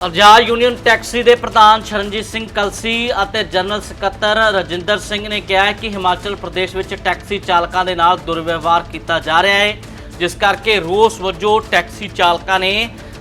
ਆਜ਼ਾਦ union taxi ਦੇ ਪ੍ਰਧਾਨ ਸ਼ਰਨਜੀਤ ਸਿੰਘ ਕਲਸੀ ਅਤੇ ਜਨਰਲ ਸਕੱਤਰ ਰਜਿੰਦਰ ਸਿੰਘ ਨੇ ਕਿਹਾ ਹੈ ਕਿ ਹਿਮਾਚਲ ਪ੍ਰਦੇਸ਼ ਵਿੱਚ ਟੈਕਸੀ ਚਾਲਕਾਂ ਦੇ ਨਾਲ ਦੁਰਵਿਵਹਾਰ ਕੀਤਾ ਜਾ ਰਿਹਾ ਹੈ, ਜਿਸ ਕਰਕੇ ਰੋਸ ਵਜੋਂ ਟੈਕਸੀ ਚਾਲਕਾਂ ਨੇ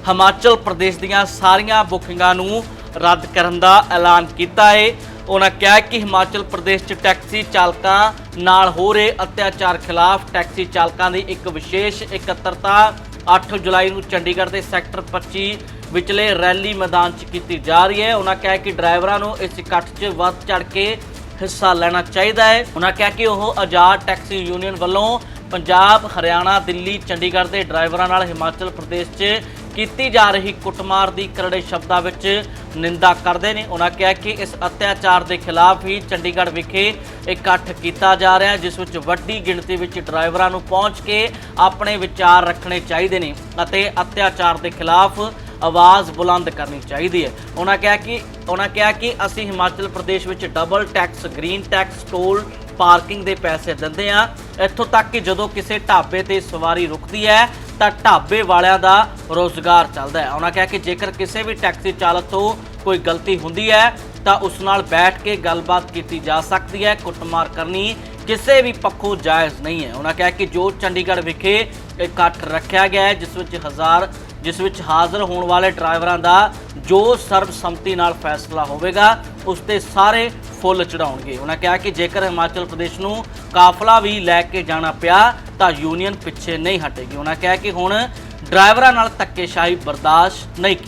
ਹਿਮਾਚਲ ਪ੍ਰਦੇਸ਼ ਦੀਆਂ ਸਾਰੀਆਂ ਬੁਕਿੰਗਾਂ ਨੂੰ ਰੱਦ ਕਰਨ ਦਾ ਐਲਾਨ ਕੀਤਾ ਹੈ। ਉਹਨਾਂ ਕਿਹਾ ਕਿ ਹਿਮਾਚਲ ਪ੍ਰਦੇਸ਼ 'ਚ ਟੈਕਸੀ ਚਾਲਕਾਂ ਨਾਲ ਹੋ ਰਹੇ ਅਤਿਆਚਾਰ ਖਿਲਾਫ ਟੈਕਸੀ ਚਾਲਕਾਂ ਦੀ ਇੱਕ ਵਿਸ਼ੇਸ਼ ਇਕੱਤਰਤਾ 8 ਜੁਲਾਈ ਨੂੰ ਚੰਡੀਗੜ੍ਹ ਦੇ ਸੈਕਟਰ 25 ਵਿਚਲੇ ਰੈਲੀ ਮੈਦਾਨ 'ਚ ਕੀਤੀ ਜਾ ਰਹੀ ਹੈ। ਉਹਨਾਂ ਕਿਹਾ ਕਿ ਡਰਾਈਵਰਾਂ ਨੂੰ ਇਸ ਇਕੱਠ 'ਚ ਵੱਧ ਚੜ ਕੇ ਹਿੱਸਾ ਲੈਣਾ ਚਾਹੀਦਾ ਹੈ। ਉਹਨਾਂ ਕਿਹਾ ਕਿ ਉਹ ਆਜ਼ਾਦ ਟੈਕਸੀ ਯੂਨੀਅਨ ਵੱਲੋਂ ਪੰਜਾਬ, ਹਰਿਆਣਾ, ਦਿੱਲੀ, ਚੰਡੀਗੜ੍ਹ ਦੇ ਡਰਾਈਵਰਾਂ ਨਾਲ ਹਿਮਾਚਲ ਪ੍ਰਦੇਸ਼ 'ਚ ਕੀਤੀ ਜਾ ਰਹੀ ਕੁੱਟਮਾਰ ਦੀ ਕਰੜੇ ਸ਼ਬਦਾਂ ਵਿੱਚ ਨਿੰਦਾ ਕਰਦੇ ਨੇ। ਉਹਨਾਂ ਕਿਹਾ ਕਿ ਇਸ ਅਤਿਆਚਾਰ ਦੇ ਖਿਲਾਫ ਹੀ ਚੰਡੀਗੜ੍ਹ ਵਿਖੇ ਇਕੱਠ ਕੀਤਾ ਜਾ ਰਿਹਾ ਜਿਸ ਵਿੱਚ ਵੱਡੀ ਗਿਣਤੀ ਵਿੱਚ ਡਰਾਈਵਰਾਂ ਨੂੰ ਪਹੁੰਚ ਕੇ ਆਪਣੇ ਵਿਚਾਰ ਰੱਖਣੇ ਚਾਹੀਦੇ ਨੇ ਅਤੇ ਅਤਿਆਚਾਰ ਦੇ ਖਿਲਾਫ ਆਵਾਜ਼ ਬੁਲੰਦ ਕਰਨੀ ਚਾਹੀਦੀ ਹੈ। ਉਹਨਾਂ ਕਿਹਾ ਕਿ, ਉਹਨਾਂ ਕਿਹਾ ਕਿ ਅਸੀਂ ਹਿਮਾਚਲ ਪ੍ਰਦੇਸ਼ ਵਿੱਚ double tax green tax toll parking ਦੇ ਪੈਸੇ ਦਿੰਦੇ ਆ ਇੱਥੋਂ ਤੱਕ ਕਿ ਜਦੋਂ ਕਿਸੇ ਢਾਬੇ ਤੇ ਸਵਾਰੀ ਰੁਕਦੀ ਹੈ, ਤਾਂ ਢਾਬੇ ਵਾਲਿਆਂ ਦਾ ਰੋਜ਼ਗਾਰ ਚੱਲਦਾ ਹੈ। ਉਹਨਾਂ ਕਿਹਾ ਕਿ ਜੇਕਰ ਕਿਸੇ ਵੀ ਟੈਕਸੀ ਚਾਲਕ ਤੋਂ ਕੋਈ ਗਲਤੀ ਹੁੰਦੀ ਹੈ, ਤਾਂ ਉਸ ਨਾਲ ਬੈਠ ਕੇ ਗੱਲਬਾਤ ਕੀਤੀ ਜਾ ਸਕਦੀ ਹੈ। ਕੁੱਟਮਾਰ ਕਰਨੀ ਕਿਸੇ ਵੀ ਪੱਖੋਂ ਜਾਇਜ਼ ਨਹੀਂ ਹੈ। ਉਹਨਾਂ ਕਿਹਾ ਕਿ ਜੋ ਚੰਡੀਗੜ੍ਹ ਵਿਖੇ ਇਕੱਠ ਰੱਖਿਆ ਗਿਆ ਹੈ, ਜਿਸ ਵਿੱਚ ਹਜ਼ਾਰ ਜਿਸ ਵਿੱਚ ਹਾਜ਼ਰ ਹੋਣ ਵਾਲੇ ਡਰਾਈਵਰਾਂ ਦਾ ਜੋ ਸਰਬਸੰਮਤੀ ਨਾਲ ਫੈਸਲਾ ਹੋਵੇਗਾ, ਉਸ ਤੇ ਸਾਰੇ ਫੁੱਲ ਚੜਾਉਣਗੇ ਉਹਨਾਂ ਕਿਹਾ ਕਿ ਜੇਕਰ ਹਿਮਾਚਲ ਪ੍ਰਦੇਸ਼ ਨੂੰ ਕਾਫਲਾ ਵੀ ਲੈ ਕੇ ਜਾਣਾ ਪਿਆ, ਤਾਂ ਯੂਨੀਅਨ ਪਿੱਛੇ ਨਹੀਂ ਹਟੇਗੀ। ਉਹਨਾਂ ਕਿਹਾ ਕਿ ਹੁਣ ਡਰਾਈਵਰਾਂ ਨਾਲ ਧੱਕੇਸ਼ਾਹੀ ਬਰਦਾਸ਼ਤ ਨਹੀਂ ਕੀਤੀ